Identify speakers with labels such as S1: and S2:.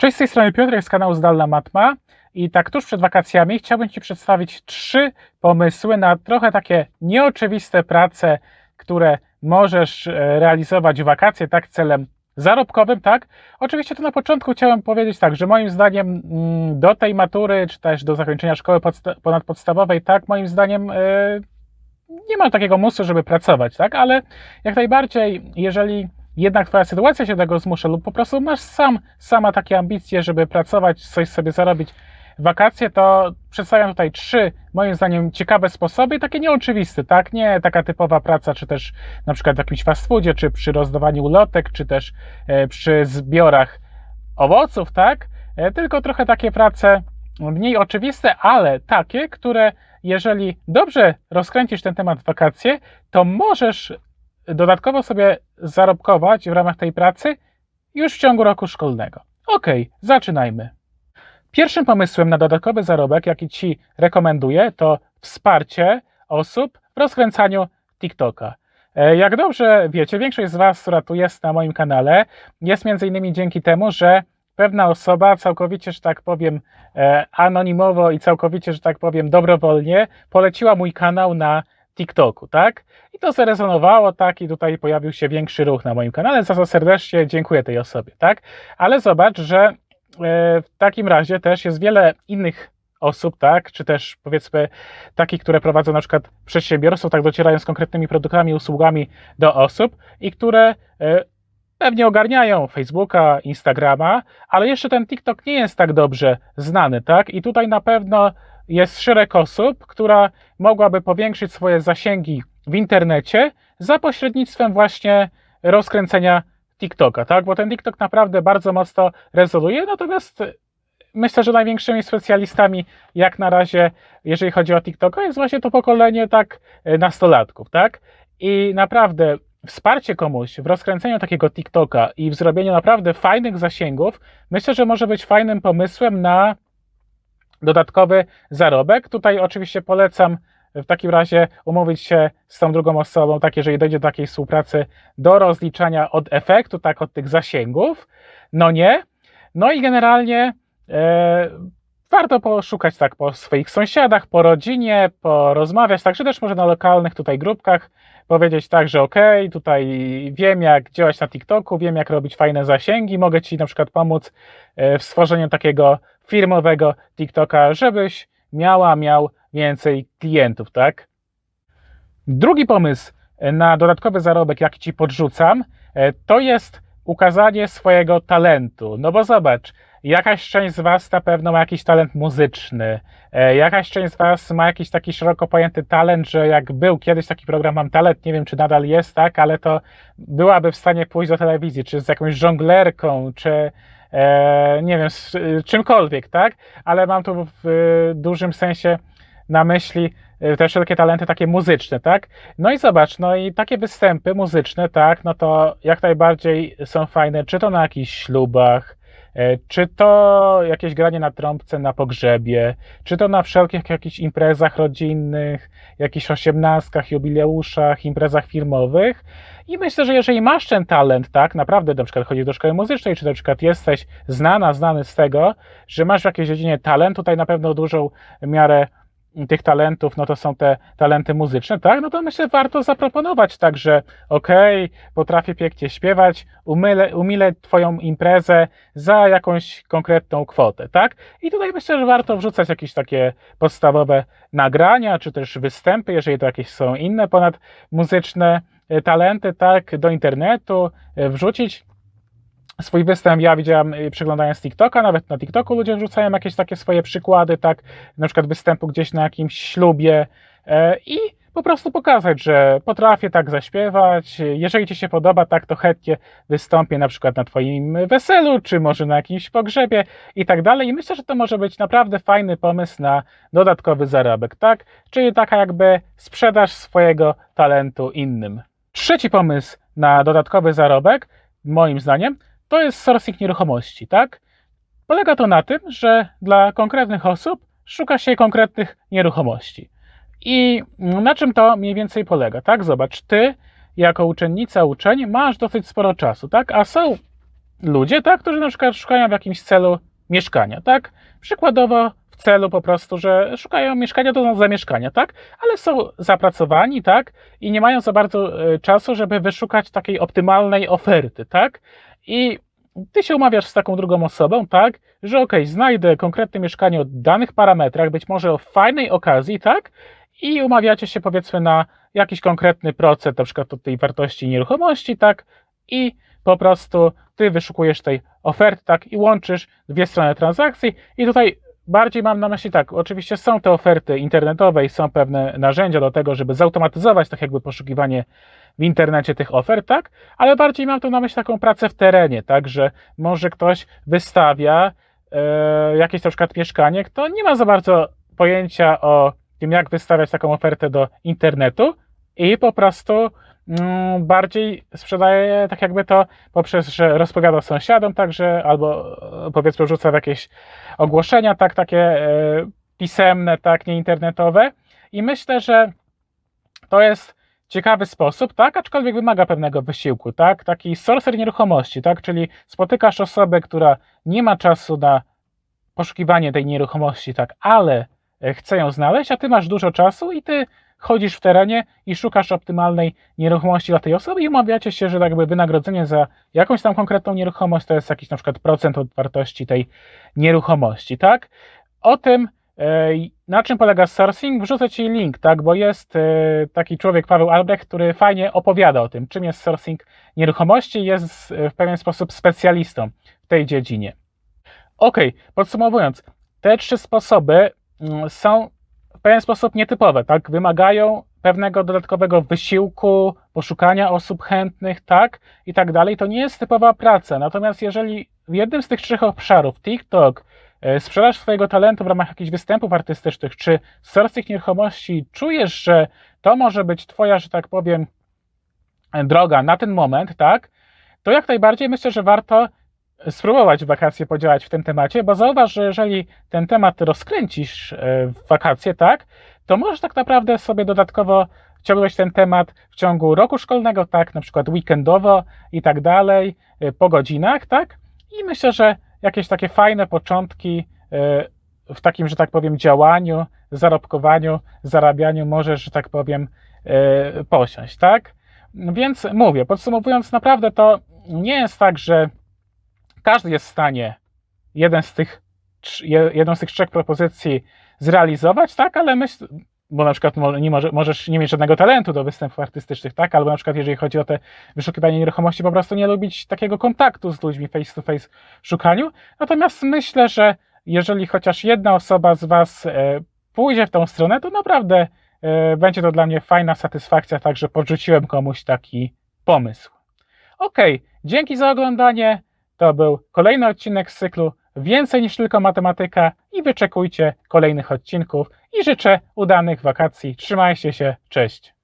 S1: Cześć, z tej strony Piotr z kanału Zdalna Matma i tak tuż przed wakacjami chciałbym Ci przedstawić trzy pomysły na trochę takie nieoczywiste prace, które możesz e, realizować w wakacje, tak celem zarobkowym, tak? Oczywiście to na początku chciałem powiedzieć tak, że moim zdaniem mm, do tej matury, czy też do zakończenia szkoły podsta- ponadpodstawowej, tak, moim zdaniem e, nie ma takiego musu, żeby pracować, tak? Ale jak najbardziej, jeżeli jednak twoja sytuacja się tego zmusza lub po prostu masz sam, sama takie ambicje, żeby pracować, coś sobie zarobić wakacje, to przedstawiam tutaj trzy, moim zdaniem, ciekawe sposoby, takie nieoczywiste, tak? Nie taka typowa praca, czy też na przykład w jakimś fast foodzie, czy przy rozdawaniu ulotek, czy też e, przy zbiorach owoców, tak? E, tylko trochę takie prace mniej oczywiste, ale takie, które jeżeli dobrze rozkręcisz ten temat wakacje, to możesz dodatkowo sobie zarobkować w ramach tej pracy już w ciągu roku szkolnego. Ok, zaczynajmy. Pierwszym pomysłem na dodatkowy zarobek, jaki Ci rekomenduję, to wsparcie osób w rozkręcaniu TikToka. E, Jak dobrze wiecie, większość z Was, która tu jest na moim kanale, jest między innymi dzięki temu, że pewna osoba całkowicie, że tak powiem, e, anonimowo i całkowicie, że tak powiem, dobrowolnie poleciła mój kanał na TikToku, tak? I to zarezonowało, tak? I tutaj pojawił się większy ruch na moim kanale, za co serdecznie dziękuję tej osobie, tak? Ale zobacz, że e, w takim razie też jest wiele innych osób, tak? Czy też powiedzmy takich, które prowadzą na przykład przedsiębiorstwo, tak docierają z konkretnymi produktami, usługami do osób i które e, pewnie ogarniają Facebooka, Instagrama, ale jeszcze ten TikTok nie jest tak dobrze znany, tak? I tutaj na pewno jest szereg osób, która mogłaby powiększyć swoje zasięgi w internecie za pośrednictwem właśnie rozkręcenia TikToka, tak? Bo ten TikTok naprawdę bardzo mocno rezonuje, natomiast myślę, że największymi specjalistami jak na razie, jeżeli chodzi o TikToka, jest właśnie to pokolenie tak nastolatków, tak? I naprawdę wsparcie komuś w rozkręceniu takiego TikToka i w zrobieniu naprawdę fajnych zasięgów, myślę, że może być fajnym pomysłem na dodatkowy zarobek. Tutaj oczywiście polecam w takim razie umówić się z tą drugą osobą, tak jeżeli dojdzie do takiej współpracy, do rozliczania od efektu, tak od tych zasięgów. No nie. No i generalnie e, warto poszukać tak po swoich sąsiadach, po rodzinie, porozmawiać, także też może na lokalnych tutaj grupkach powiedzieć tak, że ok, tutaj wiem jak działać na TikToku, wiem jak robić fajne zasięgi, mogę Ci na przykład pomóc e, w stworzeniu takiego firmowego TikToka, żebyś miała, miał więcej klientów, tak? Drugi pomysł na dodatkowy zarobek, jaki Ci podrzucam, e, to jest ukazanie swojego talentu. No bo zobacz, jakaś część z Was na pewno ma jakiś talent muzyczny, e, jakaś część z Was ma jakiś taki szeroko pojęty talent, że jak był kiedyś taki program Mam Talent, nie wiem czy nadal jest, tak, ale to byłaby w stanie pójść do telewizji, czy z jakąś żonglerką, czy e, nie wiem, z e, czymkolwiek, tak, ale mam tu w dużym sensie na myśli e, te wszelkie talenty takie muzyczne, tak? No i zobacz, no i takie występy muzyczne, tak, no to jak najbardziej są fajne, czy to na jakichś ślubach, czy to jakieś granie na trąbce na pogrzebie, czy to na wszelkich jakichś imprezach rodzinnych, jakichś osiemnastkach, jubileuszach, imprezach firmowych. I myślę, że jeżeli masz ten talent, tak, naprawdę na przykład chodzisz do szkoły muzycznej, czy na przykład jesteś znana, znany z tego, że masz w jakiejś dziedzinie talent, tutaj na pewno dużą miarę tych talentów, no to są te talenty muzyczne, tak? No to myślę, warto zaproponować tak, że okej, okay, potrafię pięknie śpiewać, umylę, umilę Twoją imprezę za jakąś konkretną kwotę, tak? I tutaj myślę, że warto wrzucać jakieś takie podstawowe nagrania, czy też występy, jeżeli to jakieś są inne ponad muzyczne e, talenty, tak? Do internetu, e, wrzucić swój występ ja widziałem y, przeglądając TikToka, nawet na TikToku ludzie wrzucają jakieś takie swoje przykłady, tak, na przykład występu gdzieś na jakimś ślubie e, i po prostu pokazać, że potrafię tak zaśpiewać, jeżeli Ci się podoba, tak to chętnie wystąpię na przykład na Twoim weselu, czy może na jakimś pogrzebie i tak dalej i myślę, że to może być naprawdę fajny pomysł na dodatkowy zarobek, tak, czyli taka jakby sprzedaż swojego talentu innym. Trzeci pomysł na dodatkowy zarobek, moim zdaniem, to jest sourcing nieruchomości, tak? Polega to na tym, że dla konkretnych osób szuka się konkretnych nieruchomości. I na czym to mniej więcej polega, tak? Zobacz, ty jako uczennica, uczeń masz dosyć sporo czasu, tak? A są ludzie, tak, którzy na przykład szukają w jakimś celu mieszkania, tak? Przykładowo w celu po prostu, że szukają mieszkania do zamieszkania, tak? Ale są zapracowani, tak? I nie mają za bardzo e, czasu, żeby wyszukać takiej optymalnej oferty, tak? I ty się umawiasz z taką drugą osobą, tak? Że ok, znajdę konkretne mieszkanie o danych parametrach, być może o fajnej okazji, tak? I umawiacie się powiedzmy na jakiś konkretny procent, na przykład od tej wartości nieruchomości, tak? I po prostu ty wyszukujesz tej oferty, tak? I łączysz dwie strony transakcji i tutaj bardziej mam na myśli tak, oczywiście są te oferty internetowe i są pewne narzędzia do tego, żeby zautomatyzować tak jakby poszukiwanie w internecie tych ofert, tak? Ale bardziej mam tu na myśli taką pracę w terenie, tak? Że może ktoś wystawia e, jakieś na przykład mieszkanie, kto nie ma za bardzo pojęcia o tym, jak wystawiać taką ofertę do internetu i po prostu bardziej sprzedaje tak jakby to poprzez, że rozpowiada sąsiadom także, albo e, powiedzmy rzuca w jakieś ogłoszenia, tak, takie e, pisemne, tak, nie internetowe. I myślę, że to jest ciekawy sposób, tak, aczkolwiek wymaga pewnego wysiłku, tak, taki sorcer nieruchomości, tak, czyli spotykasz osobę, która nie ma czasu na poszukiwanie tej nieruchomości, tak, ale e, chce ją znaleźć, a ty masz dużo czasu i ty chodzisz w terenie i szukasz optymalnej nieruchomości dla tej osoby i umawiacie się, że tak jakby wynagrodzenie za jakąś tam konkretną nieruchomość to jest jakiś na przykład procent od wartości tej nieruchomości, tak? O tym, e, na czym polega sourcing, wrzucę Ci link, tak? Bo jest e, taki człowiek, Paweł Albrecht, który fajnie opowiada o tym, czym jest sourcing nieruchomości jest w pewien sposób specjalistą w tej dziedzinie. Ok, podsumowując, te trzy sposoby mm, są pewien sposób nietypowe, tak? Wymagają pewnego dodatkowego wysiłku, poszukania osób chętnych, tak? I tak dalej. To nie jest typowa praca. Natomiast jeżeli w jednym z tych trzech obszarów, TikTok, e, sprzedaż swojego talentu w ramach jakichś występów artystycznych, czy sourcing nieruchomości, czujesz, że to może być twoja, że tak powiem, droga na ten moment, tak? To jak najbardziej myślę, że warto spróbować w wakacje podziałać w tym temacie, bo zauważ, że jeżeli ten temat rozkręcisz e, w wakacje, tak, to możesz tak naprawdę sobie dodatkowo ciągnąć ten temat w ciągu roku szkolnego, tak, na przykład weekendowo i tak dalej, e, po godzinach, tak, i myślę, że jakieś takie fajne początki e, w takim, że tak powiem, działaniu, zarobkowaniu, zarabianiu możesz, że tak powiem, posiąść, tak? Więc mówię, podsumowując, naprawdę to nie jest tak, że każdy jest w stanie jeden z tych, jedną z tych trzech propozycji zrealizować, tak, ale myśl, bo na przykład nie może, możesz nie mieć żadnego talentu do występów artystycznych, tak, albo na przykład jeżeli chodzi o te wyszukiwanie nieruchomości, po prostu nie lubić takiego kontaktu z ludźmi face to face szukaniu. Natomiast myślę, że jeżeli chociaż jedna osoba z Was e, pójdzie w tą stronę, to naprawdę e, będzie to dla mnie fajna satysfakcja, także podrzuciłem komuś taki pomysł. Ok, dzięki za oglądanie. To był kolejny odcinek z cyklu Więcej niż tylko matematyka i wyczekujcie kolejnych odcinków i życzę udanych wakacji. Trzymajcie się, cześć.